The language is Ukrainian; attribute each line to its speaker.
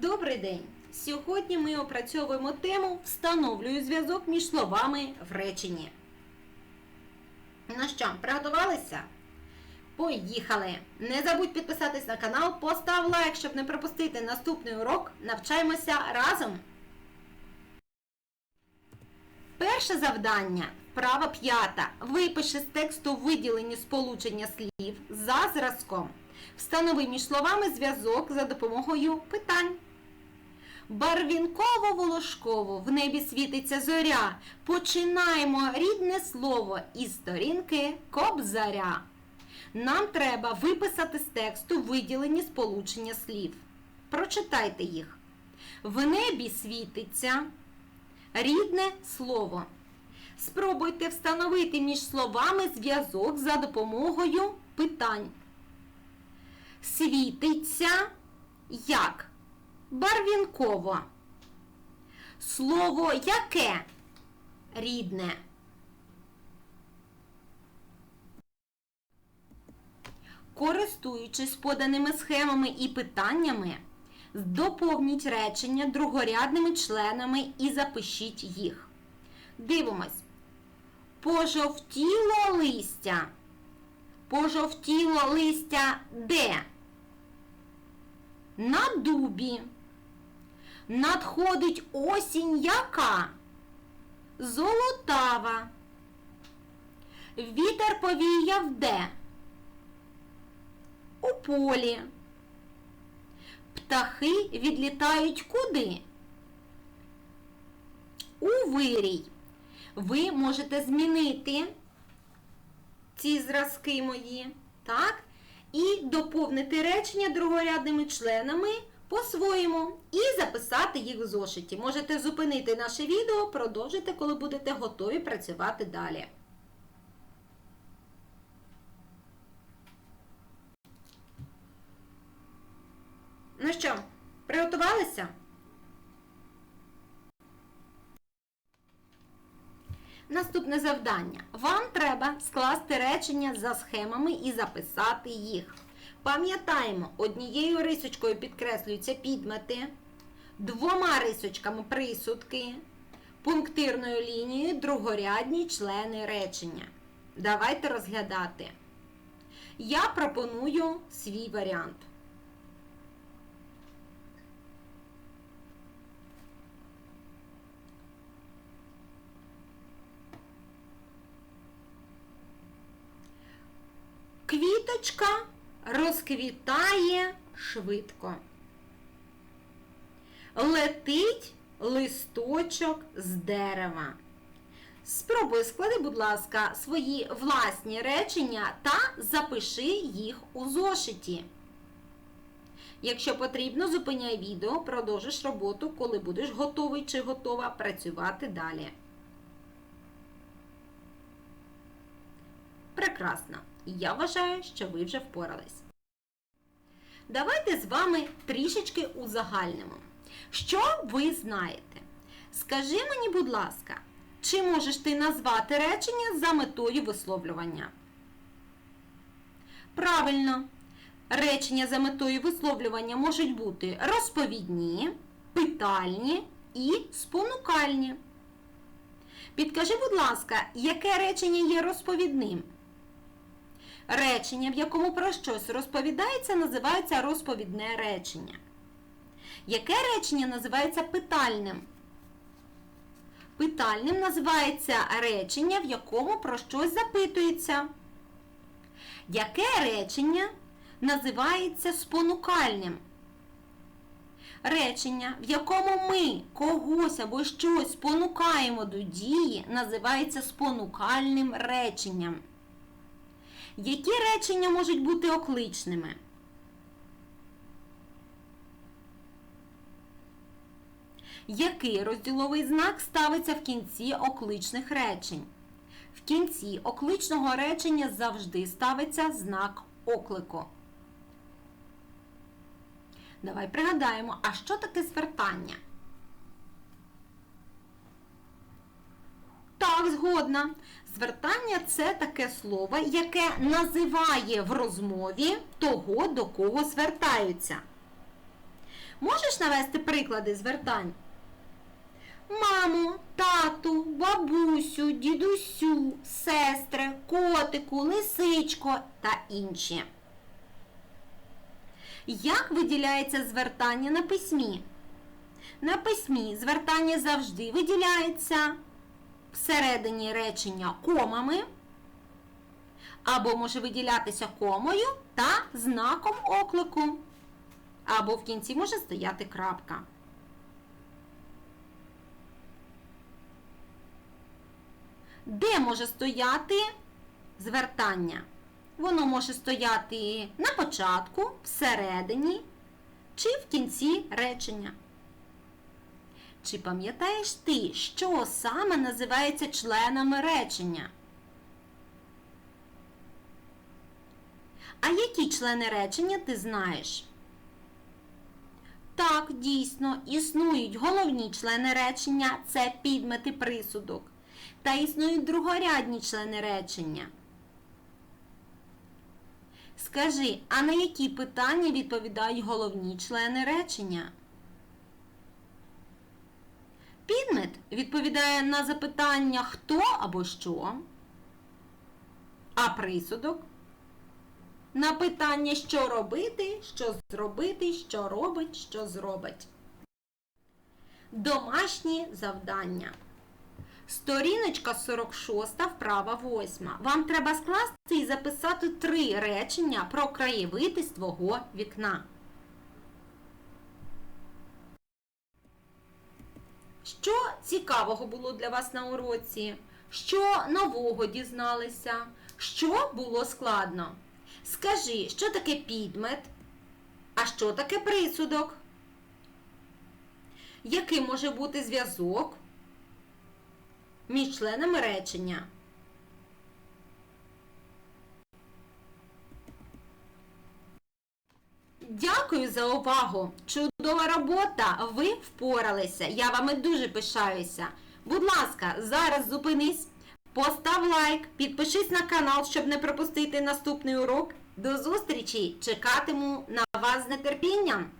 Speaker 1: Добрий день! Сьогодні ми опрацьовуємо тему Встановлюю зв'язок між словами в реченні. Ну що, приготувалися? Поїхали! Не забудь підписатись на канал, постав лайк, щоб не пропустити наступний урок. Навчаємося разом! Перше завдання. Вправа п'ята. Випиши з тексту виділені сполучення слів за зразком. Встанови між словами зв'язок за допомогою питань. Барвінково волошково в небі світиться зоря. Починаємо рідне слово із сторінки кобзаря. Нам треба виписати з тексту виділені сполучення слів. Прочитайте їх. В небі світиться рідне слово. Спробуйте встановити між словами зв'язок за допомогою питань. Світиться як? Барвінково. Слово яке? Рідне. Користуючись поданими схемами і питаннями, доповніть речення другорядними членами і запишіть їх. Дивимось. Пожовтіло листя. Пожовтіло листя де? На дубі. Надходить осінь яка? Золотава. Вітер повіяв де? У полі. Птахи відлітають куди? У вирій. Ви можете змінити ці зразки мої, так? І доповнити речення другорядними членами по-своєму і записати їх в зошиті. Можете зупинити наше відео, продовжити, коли будете готові працювати далі. Ну що, приготувалися? Наступне завдання. Вам треба скласти речення за схемами і записати їх. Пам'ятаємо, однією рисочкою підкреслюються підмети, двома рисочками присудки, пунктирною лінією другорядні члени речення. Давайте розглядати. Я пропоную свій варіант. Квіточка розквітає швидко. Летить листочок з дерева. Спробуй склади, будь ласка, свої власні речення та запиши їх у зошиті. Якщо потрібно, зупиняй відео, продовжиш роботу, коли будеш готовий чи готова працювати далі. Прекрасно. Я вважаю, що ви вже впорались. Давайте з вами трішечки узагальнимо. Що ви знаєте? Скажи мені, будь ласка, чи можеш ти назвати речення за метою висловлювання? Правильно. Речення за метою висловлювання можуть бути розповідні, питальні і спонукальні. Підкажи, будь ласка, яке речення є розповідним? Речення, в якому про щось розповідається, називається розповідне речення. Яке речення називається питальним? Питальним називається речення, в якому про щось запитується. Яке речення називається спонукальним? Речення, в якому ми когось або щось спонукаємо до дії, називається спонукальним реченням. Які речення можуть бути окличними? Який розділовий знак ставиться в кінці окличних речень? В кінці окличного речення завжди ставиться знак оклику. Давай пригадаємо, а що таке звертання? Так, згодна. Звертання це таке слово, яке називає в розмові того, до кого звертаються. Можеш навести приклади звертань? Маму, тату, бабусю, дідусю, сестри, котику, лисичко та інші. Як виділяється звертання на письмі? На письмі звертання завжди виділяється всередині речення комами, або може виділятися комою та знаком оклику, або в кінці може стояти крапка. Де може стояти звертання? Воно може стояти на початку, всередині чи в кінці речення. Чи пам'ятаєш ти, що саме називається членами речення? А які члени речення ти знаєш? Так, дійсно, існують головні члени речення це підмети присудок. Та існують другорядні члени речення. Скажи, а на які питання відповідають головні члени речення? Підмет відповідає на запитання хто або що, а присудок на питання, що робити, що зробити, що робить, що зробить. Домашні завдання. Сторіночка 46, вправа 8. Вам треба скласти і записати три речення про краєвиди з твого вікна. Що цікавого було для вас на уроці? Що нового дізналися? Що було складно? Скажи, що таке підмет? А що таке присудок? Який може бути зв'язок між членами речення? Дякую за увагу! Чудова робота! Ви впоралися! Я вами дуже пишаюся. Будь ласка, зараз зупинись, постав лайк, підпишись на канал, щоб не пропустити наступний урок. До зустрічі! Чекатиму на вас з нетерпінням!